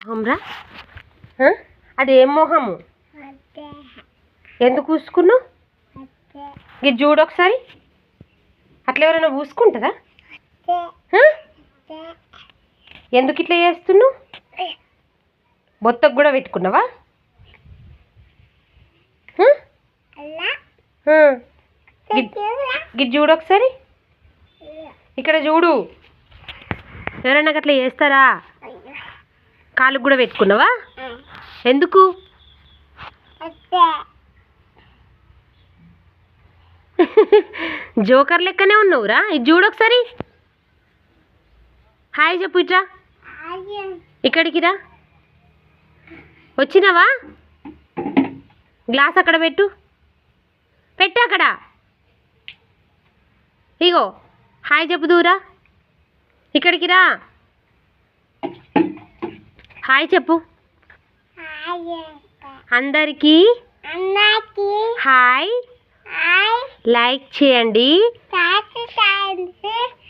మొహంరా? అది ఏం మొహము? ఎందుకు పూసుకున్నావు ఇది చూడు ఒకసారి. అట్లా ఎవరైనా పూసుకుంటారా ఆ? ఎందుకు ఇట్లా చేస్తున్నావు? బొత్తకు కూడా పెట్టుకున్నావా? గిది చూడు ఒకసారి. ఇక్కడ చూడు. ఎవరైనా అట్లా చేస్తారా? కాలుకు కూడా పెట్టుకున్నావా? ఎందుకు? జోకర్ లెక్కనే ఉన్నావురా. ఇది చూడొకసారి హాయ్ చెప్పు ఇట్రా. ఇక్కడికి రా. వచ్చినావా? గ్లాస్ అక్కడ పెట్టు. పెట్టు అక్కడ. ఇగో. హాయ్ చెప్పు దూరా. ఇక్కడికి రా. హాయ్ చెప్పు. అందరికీ హాయ్. లైక్ చేయండి.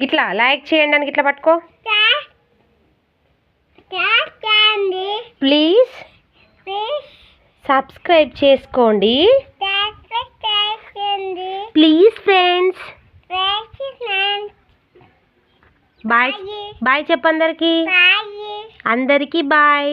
ఇట్లా లైక్ చేయండి అని ఇట్లా పట్టుకో. ప్లీజ్ సబ్స్క్రైబ్ చేసుకోండి. Please friends. బాయ్ బాయ్ చెప్పు అందరికీ. బాయ్ अंदर की बाय